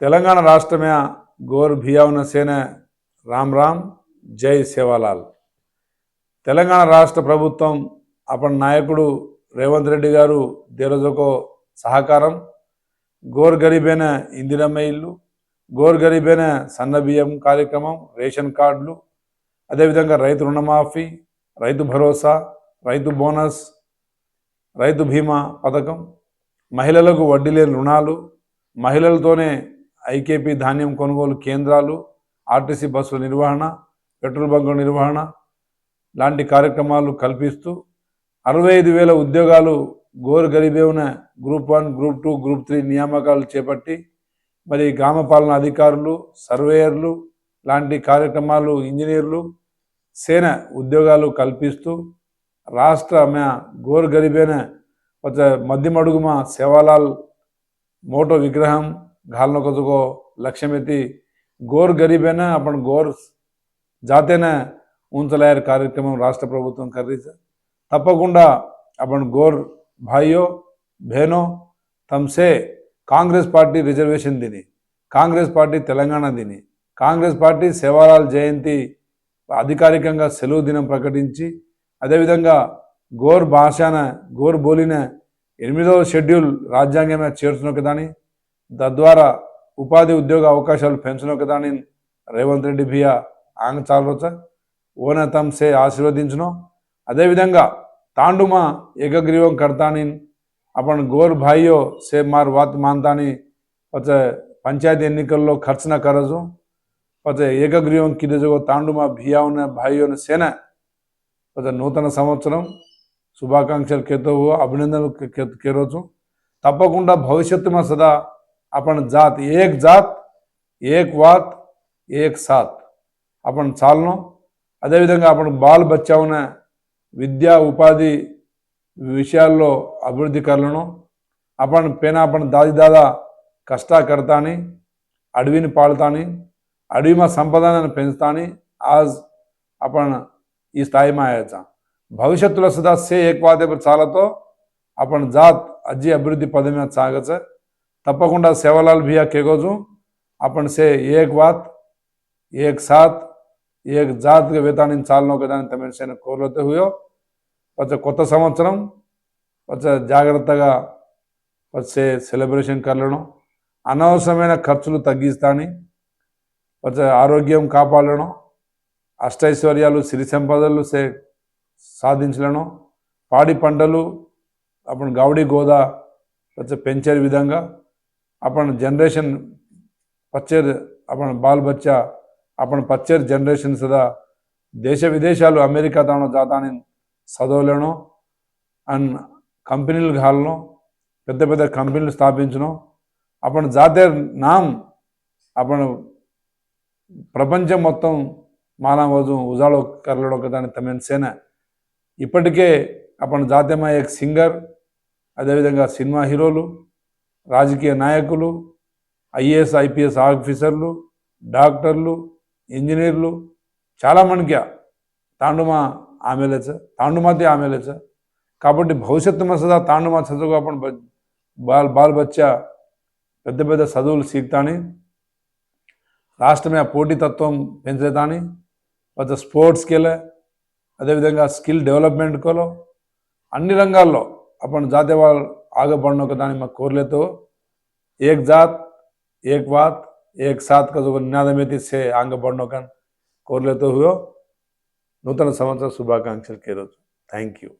తెలంగాణ రాష్ట్రమే గోర్ భియావున సేన రామ్ రామ్ జై సేవాలాల్. తెలంగాణ రాష్ట్ర ప్రభుత్వం అప్పటి నాయకుడు రేవంత్ రెడ్డి గారు దేరోజుకో సహకారం గోర్ గరీబైన ఇందిరమ్మ ఇల్లు గోర్ గరీబైన సన్న బియ్యం కార్యక్రమం రేషన్ కార్డులు అదేవిధంగా రైతు రుణమాఫీ రైతు భరోసా రైతు బోనస్ రైతు బీమా పథకం మహిళలకు వడ్డీ లేని రుణాలు మహిళలతోనే ఐకేపీ ధాన్యం కొనుగోలు కేంద్రాలు ఆర్టీసీ బస్సుల నిర్వహణ పెట్రోల్ బంకుల నిర్వహణ లాంటి కార్యక్రమాలు కల్పిస్తూ అరవై ఐదు వేల ఉద్యోగాలు గోరు గరీబేవున group one group two group three నియామకాలు చేపట్టి మరి గ్రామ పాలన అధికారులు సర్వేయర్లు లాంటి కార్యక్రమాలు ఇంజనీర్లు సేన ఉద్యోగాలు కల్పిస్తూ రాష్ట్ర మా గోర్ గరీబైన ఒక మధ్యమడుగుమ సేవాలాల్ మోటో విగ్రహం घालने को को लक्ष्य में थी గోర్ గరీబ్ అయినా अपन గోర్ జాతేనే ఉంచలేరు కార్యక్రమం రాష్ట్ర ప్రభుత్వం కర్రీస తప్పకుండా अपन గోర్ భాయ్యో బహనో తమసే కాంగ్రెస్ పార్టీ రిజర్వేషన్ దిని కాంగ్రెస్ పార్టీ తెలంగాణ దిని కాంగ్రెస్ పార్టీ సేవాలాల్ జయంతి అధికారికంగా సెలవు దినం ప్రకటించి అదేవిధంగా గోర్ భాషాన గోర్ బోలిన ఎనిమిదవ షెడ్యూల్ రాజ్యాంగమే చేర్చునొకదాని తద్వారా ఉపాధి ఉద్యోగ అవకాశాలు పెంచనొకదాని రేవంత్ రెడ్డి భియా ఆంగ్ చాలవచ్చ ఓన తమ్సే ఆశీర్వదించును. అదేవిధంగా తాండుమా ఏకగ్రీవం కడతాని అప్పటి గోర్ భాయ్యో సే మార్ వాత్ మాంతాని పచ్చ పంచాయతీ ఎన్నికల్లో ఖర్చున కరజు పచ్చ ఏకగ్రీవం కిరజగో తాండుమా భియా ఉన్న భాయ్యో సేన. పచ్చ నూతన సంవత్సరం శుభాకాంక్షలు కేతో అభినందనలు కేరవచ్చు తప్పకుండా భవిష్యత్తు మా సదా आपण जात एक जात एक वात एक साथ आपण చాలను అదేవిధంగా आपण బాల్ బచ్చావున విద్యా ఉపాధి విషయాల్లో అభివృద్ధి కలను आपण पेना आपण दादी दादा కష్టా కడతాని అడవిని పాడతాని అడవిమా సంపదానాన్ని పెంచుతాని ఆజ్ आपण ఈ స్థాయిमा यायचा భవిష్యత్తులో సదా సే ఏక్ వాదేపు చాలతో आपण जात అజీ అభివృద్ధి పదవిన సాగचं తప్పకుండా సేవలాల్ భియా కేగోజు అప్పుడు సే ఏక్ వాత్ ఏక్ సాత్ ఏక్ એક జాత్ వేతాన్ని చాలనో కదా అని తమిళ సేన కోరులతో హుయో. వచ్చే కొత్త సంవత్సరం వచ్చే జాగ్రత్తగా వచ్చే సెలబ్రేషన్ కలడం అనవసరమైన ఖర్చులు తగ్గిస్తాని వచ్చే ఆరోగ్యం కాపాడడం అష్టైశ్వర్యాలు సిరి సంపదలు సాధించలను పాడి పంటలు అప్పుడు గౌడి గోదా వచ్చే పెంచే విధంగా आपण जनरेशन పచ్చేర్ आपण బాల్ బచ్చా आपण పచ్చేర్ జనరేషన్ సదా దేశ విదేశాలు అమెరికా తాను జాతాని చదవలేను అండ్ కంపెనీలు కాలను పెద్ద పెద్ద కంపెనీలు స్థాపించను आपण జాతీయ నామ్ आपण ప్రపంచం మొత్తం మానవజు ఉజాలో కర్రలో దాని తమిళ సేన ఇప్పటికే आपण జాతీయమా ఏక్ సింగర్ అదేవిధంగా సినిమా హీరోలు రాజకీయ నాయకులు ఐఏఎస్ ఐపీఎస్ ఆఫీసర్లు డాక్టర్లు ఇంజనీర్లు చాలా ఆమెలే సార్. తాండుమాతే ఆమెలే సార్. కాబట్టి భవిష్యత్తులో మసదా తాండుమా చదువుకోపడి బాల్ బాల్ బచ్చ పెద్ద పెద్ద చదువులు సీక్తాని. రాష్ట్రమే ఆ పోటీతత్వం పెంచేదాని పెద్ద స్పోర్ట్స్ కెలే అదేవిధంగా స్కిల్ డెవలప్మెంట్ కోలో అన్ని రంగాల్లో అప్పుడు జాతీయవాద आगे बढ़ने का दानी में कोर लेते हो। एक जात, एक बात एक साथ का जो निनादमेती से आगे बढ़ने का कोर लेते हुए नूतन समाचार शुभाकांक्षा के रोज थैंक यू